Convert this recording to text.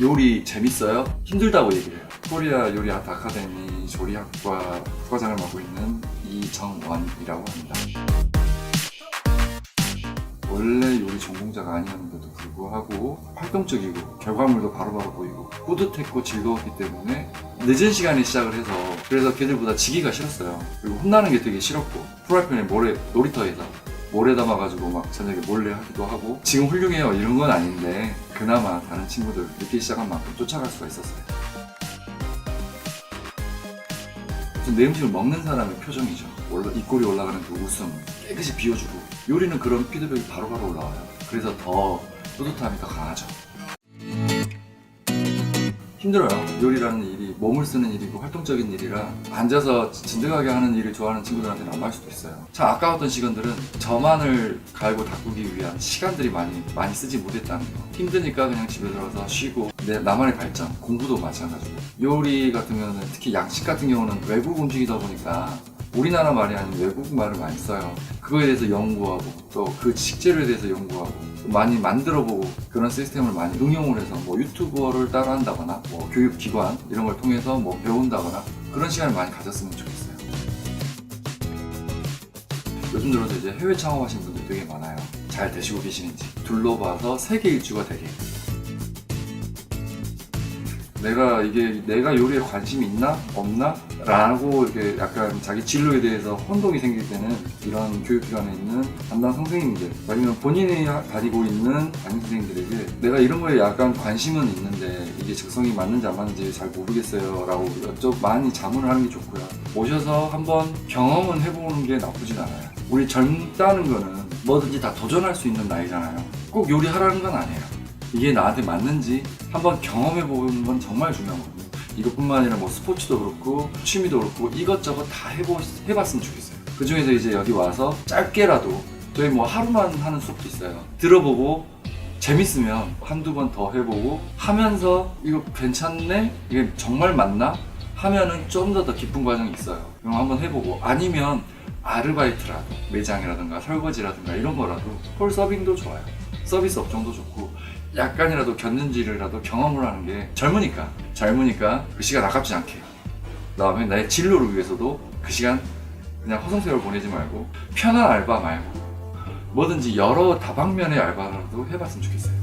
요리 재밌어요? 힘들다고 얘기를 해요. 코리아 요리 아트 아카데미 조리학과 과장을 맡고 있는 이정원이라고 합니다. 원래 요리 전공자가 아니었는데도 불구하고 활동적이고 결과물도 바로바로 보이고 뿌듯했고 즐거웠기 때문에 늦은 시간에 시작을 해서 그래서 걔들보다 지기가 싫었어요. 그리고 혼나는 게 되게 싫었고 프라이팬에 모래 놀이터에서 모래 담아가지고 막 저녁에 몰래 하기도 하고 지금 훌륭해요 이런 건 아닌데 그나마 다른 친구들 늦게 시작한 만큼 쫓아갈 수가 있었어요. 내 음식을 먹는 사람의 표정이죠. 올라, 입꼬리 올라가는 그 웃음 깨끗이 비워주고 요리는 그런 피드백이 바로바로 올라와요. 그래서 더 뿌듯함이 더 강하죠. 힘들어요. 요리라는 일이 몸을 쓰는 일이고 활동적인 일이라 앉아서 진득하게 하는 일을 좋아하는 친구들한테는 안 맞을 수도 있어요. 참 아까웠던 시간들은 저만을 갈고 닦기 위한 시간들이 많이 많이 쓰지 못했다는 거. 힘드니까 그냥 집에 들어서 쉬고 내 나만의 발전, 공부도 마찬가지고 요리 같은 경우는 특히 양식 같은 경우는 외국 음식이다 보니까 우리나라 말이 아닌 외국 말을 많이 써요. 그거에 대해서 연구하고 또그 식재료에 대해서 연구하고 또 많이 만들어보고 그런 시스템을 많이 응용을 해서 뭐 유튜버를 따라 한다거나 뭐 교육기관 이런 걸 통해서 뭐 배운다거나 그런 시간을 많이 가졌으면 좋겠어요. 요즘 들어서 이제 해외 창업하신 분들 되게 많아요. 잘 되시고 계시는지 둘러봐서 세계 일주가 되게 내가 이게 내가 요리에 관심이 있나? 없나? 라고 이렇게 약간 자기 진로에 대해서 혼동이 생길 때는 이런 교육기관에 있는 담당 선생님들 아니면 본인이 하- 다니고 있는 담임 선생님들에게 내가 이런 거에 약간 관심은 있는데 이게 적성이 맞는지 안 맞는지 잘 모르겠어요 라고 여쭤 많이 자문을 하는 게 좋고요. 오셔서 한번 경험은 해보는 게 나쁘진 않아요. 우리 젊다는 거는 뭐든지 다 도전할 수 있는 나이잖아요. 꼭 요리하라는 건 아니에요 이게 나한테 맞는지 한번 경험해 보는 건 정말 중요하거든요. 이것뿐만 아니라 뭐 스포츠도 그렇고 취미도 그렇고 이것저것 다 해보, 해봤으면 좋겠어요. 그 중에서 이제 여기 와서 짧게라도 저희 뭐 하루만 하는 수업도 있어요. 들어보고 재밌으면 한두 번 더 해보고 하면서 이거 괜찮네? 이게 정말 맞나? 하면은 좀 더 더 깊은 과정이 있어요. 그럼 한번 해보고 아니면 아르바이트라도 매장이라든가 설거지라든가 이런 거라도 홀 서빙도 좋아요. 서비스 업종도 좋고 약간이라도 견는지를라도 경험을 하는 게 젊으니까 젊으니까 그 시간 아깝지 않게 그 다음에 나의 진로를 위해서도 그 시간 그냥 허송세월 보내지 말고 편한 알바 말고 뭐든지 여러 다방면의 알바라도 해봤으면 좋겠어요.